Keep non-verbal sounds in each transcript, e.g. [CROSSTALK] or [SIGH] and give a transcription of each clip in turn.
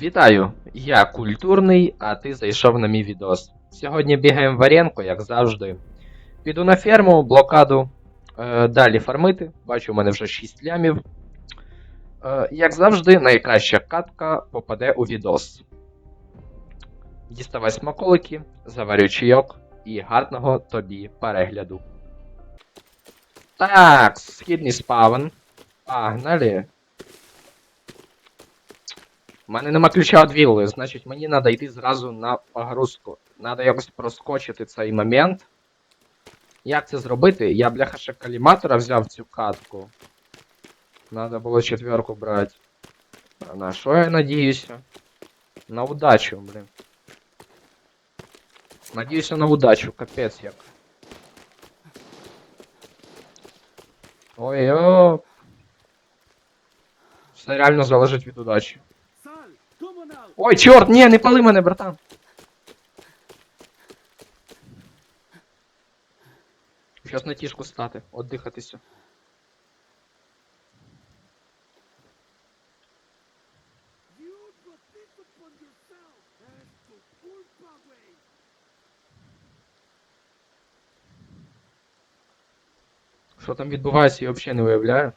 Вітаю! Я культурний, а ти зайшов на мій відос. Сьогодні бігаємо варенко, як завжди. Піду на ферму, блокаду. Е, далі фармити. Бачу, у мене вже 6 лямів. Е, як завжди, найкраща катка попаде у відос. Діставай смаколики, заварю чайок і гарного тобі перегляду. Так, східний спавн. Погнали. У мене нема ключа від вілли, значить мені треба йти зразу на погрузку. Треба якось проскочити цей момент. Як це зробити? Я, бляха, ще каліматора взяв цю катку. Надо було четверку брати. На що я надіюся? На удачу, блин. Надіюся на удачу, капець як. Ой-о. Все реально залежить від удачі. Ой, чорт, ні, не пали мене, братан. Щас на тішку стати, отдихатися. Що там відбувається, я взагалі не уявляю.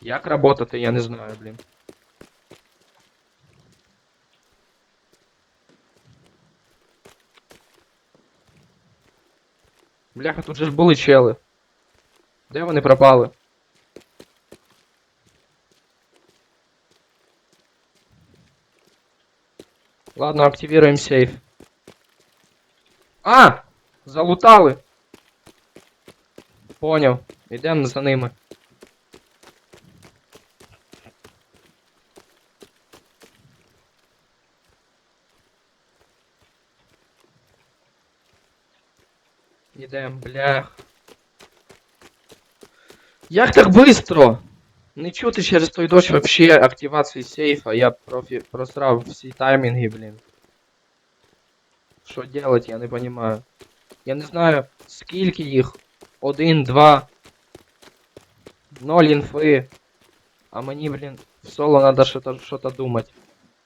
Як работати, я не знаю, блін. Бляха, тут же ж були чели. Де вони пропали? Ладно, активируем сейф. А! Залутали! Понял. Йдемо за ними. Ідем, блях. Як так быстро? Не чути через той дощ вообще активації сейфа, я профі... просрав всі таймінги, блін. Що делать, я не понимаю. Я не знаю, скільки їх. Один, два. Ноль інфи. А мені, блін, в соло надо що-то що думати.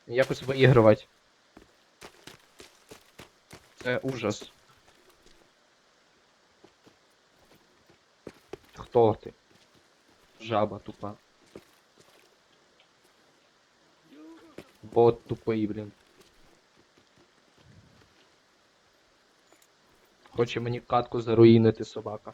Якось виігрувати. Це ужас. Хто ти? Жаба тупа. Бот тупий, блін. Хоче мені катку заруїнити собака.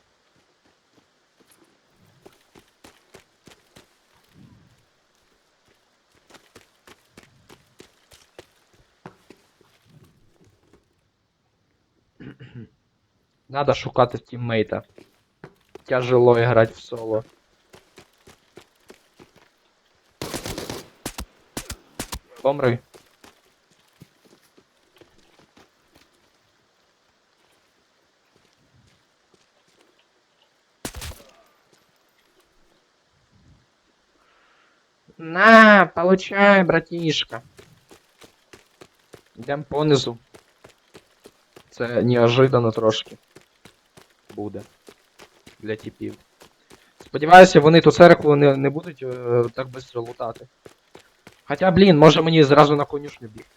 Надо шукати тіммейта. Тяжело играть в соло. Помри. На, получай, братишка. Йдем понизу. Це неожиданно трошки. Буде. Для типів. Сподіваюся, вони ту церкву не, не будуть е, так швидко лутати. Хоча, блін, може мені зразу на конюшню бігти.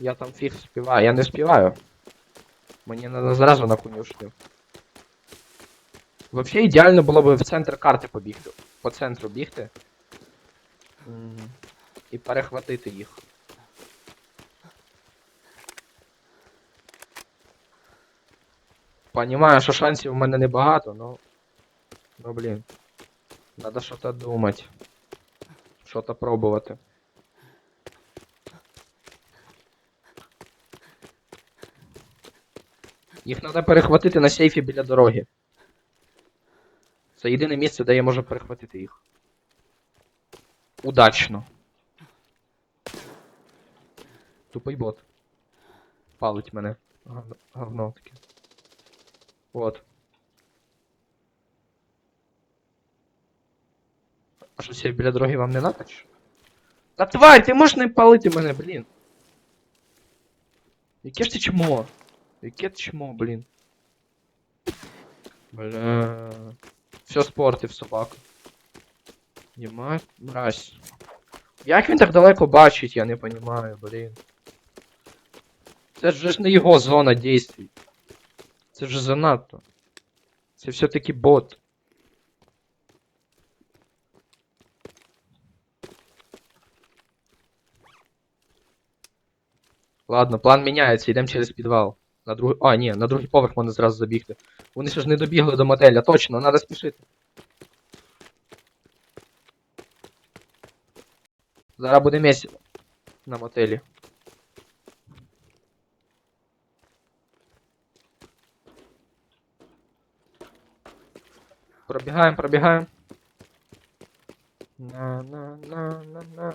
Я там фіг співаю. Я не співаю. Мені треба зразу на конюшню. Взагалі ідеально було б в центр карти побігти. По центру бігти. І перехватити їх. Понимаю, що шансів у мене небагато, но... Ну блін. Надо що-то думати. Що-то пробувати. Їх треба перехватити на сейфі біля дороги. Це єдине місце, де я можу перехватити їх. Удачно. Тупий бот. палить мене. Говно таке. От. А що я біля дороги вам не надо? Та тварь, ти можеш не палити мене, блін. Яке ж ти чмо? Яке ти чмо, блін. Бля. Все спортив собака. Єма, мразь. Як він так далеко бачить, я не понимаю, блін. Це ж не його зона дійствий. Це ж занадто. Це все-таки бот. Ладно, план міняється, йдемо через підвал. На другий. А, ні, на другий поверх можна зразу забігти. Вони ще ж не добігли до мотеля, точно, треба спішити. Зараз буде місяць на мотелі. Пробігаємо, пробігаємо. На на на на на.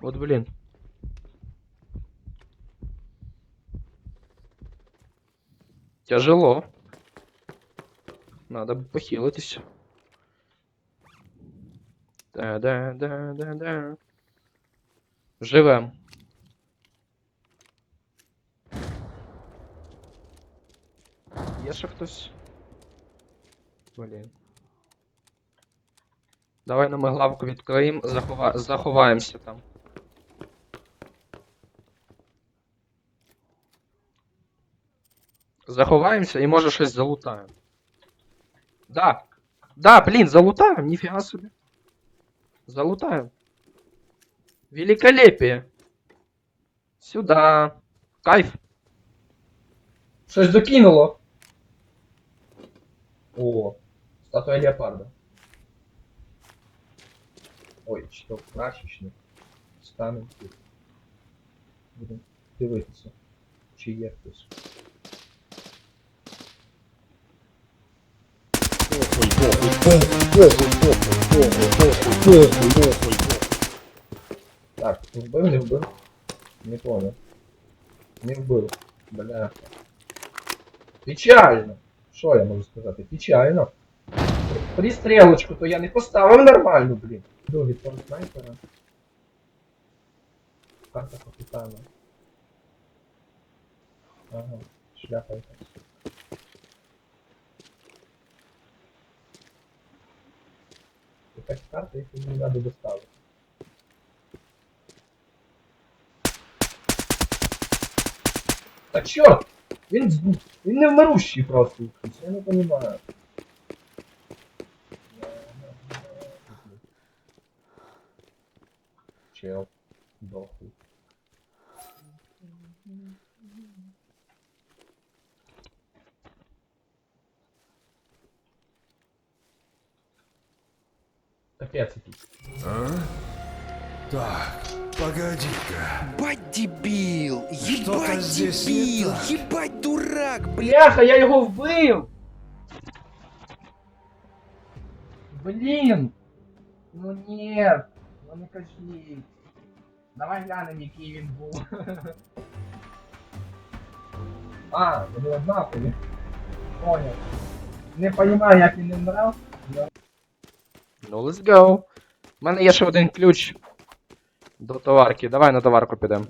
Вот блин. Тяжело. Надо похилитись. Да, да, да, да, да. Живем. Є ще хтось? Блін. Давай на ми главку відкриємо, захова... заховаємося там. Заховаємося і може щось залутаємо. Да. Да, блін, залутаємо, ніфіга собі. Залутаємо. Великолепие. Сюда. Кайф. Щось докинуло. О, статуя леопарда. Ой, що прачечник. Станемо тут. Будемо дивитися. Чи є хтось. Так, вбив, не вбив? Не понял. Не вбив. Бля. Печально. Що я можу сказати? Печально. Пристрілочку то я не поставив нормально, блін. Другий тон снайпера. Карта капітана. Ага, шляпа якась. Якась карта, яку мені треба доставити. Та чорт! Він, з- він не вмирущий просто якийсь, я не розумію. Чел. Дохуй. Капец якийсь. А? Так, погоди-ка. Ебать дебил! Что-то Ебать здесь не дебил! так. Ебать дурак, блядь! Бляха, я його вбив! Блін! Ну ні! Ну не кажіть. Давай глянемо, який він був. [LAUGHS] А, вони однакові. Понял. Не розумію, як він не вмирав. Ну, let's go. У мене є ще один ключ до товарки. Давай на товарку підемо.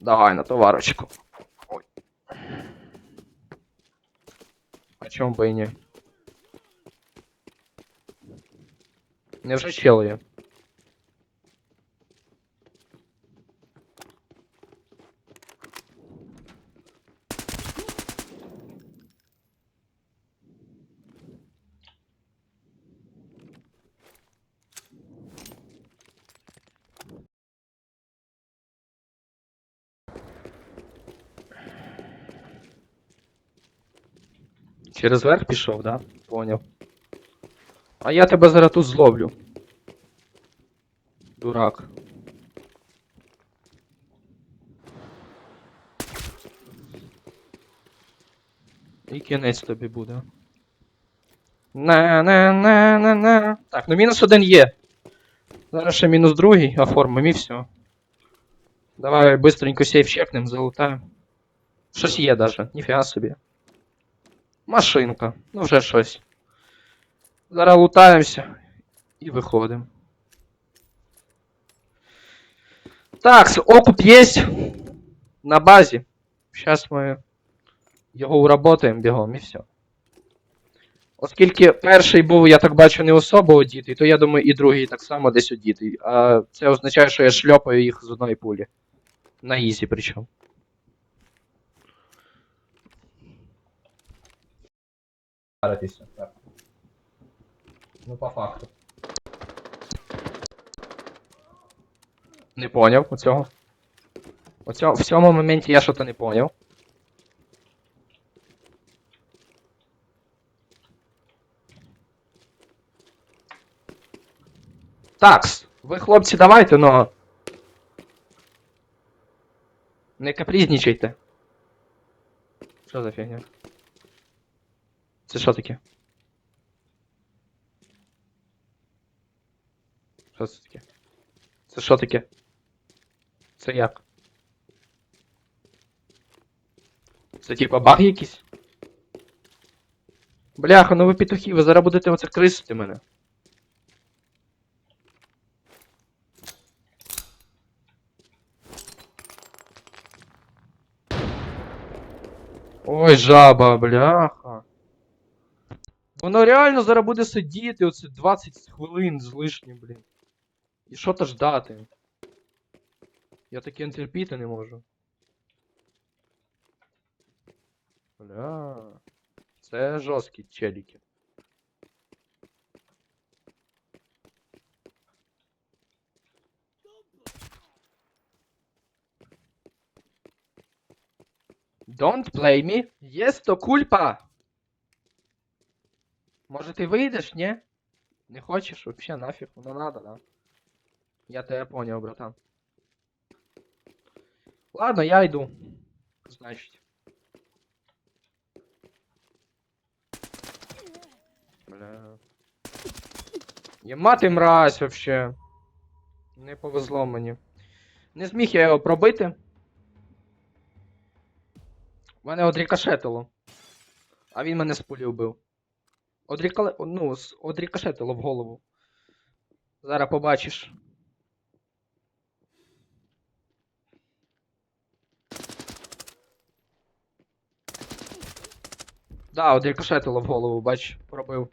Давай на товарочку. Ой. А чому би і ні? Невже чел є? Через верх пішов, да? Поняв. А я тебе зараз тут зловлю. Дурак. І кінець тобі буде. на на на на на Так, ну мінус один є. Зараз ще мінус другий оформимо і все. Давай быстренько сейф чекнем, залутаємо. Щось є даже, ніфіга собі. Машинка, ну вже щось. Зараз лутаємося і виходимо. Так, окуп есть на базі. Зараз ми його уработаємо бігом і все. Оскільки перший був, я так бачу, не особо одітий, то я думаю, і другий так само десь одітий. А це означає, що я шльопаю їх з одної пулі. На ізі причому. Старатися, так. Ну, по факту. Не поняв оцього. Оцього, в цьому моменті я що-то не поняв. Такс, ви хлопці давайте, но. Не капризничайте. Що за фігня? Це що таке? Що це таке? Це що таке? Це як? Це типа баг якийсь? Бляха, ну ви петухи, ви зараз будете оце крисити мене. Ой, жаба, бляха. Воно реально зараз буде сидіти оце 20 хвилин з лишнім, блін. І що то ждати? Я таке терпіти не можу. Бля. Це жорсткі челіки. Don't play me. Yes, то кульпа. Може ти вийдеш, ні? Не хочеш? Вообще нафіг, воно надо, да? Я тебе понял, братан. Ладно, я йду. Значить. Бля. Єма ти мразь вообще. Не повезло мені. Не зміг я його пробити. Мене одрікошетило. А він мене з пулі вбив. Одрікале... Ну, одрікошетило в голову. Зараз побачиш. Да, одрікошетило в голову, бач, пробив.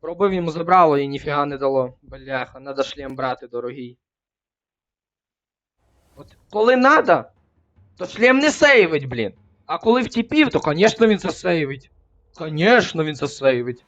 Пробив йому забрало і ніфіга не дало. Бляха, надо шлем брати, дорогий. От коли надо, то шлем не сейвить, блін. А коли втіпів, то, конечно, він засейвить. Конечно, він засейвить.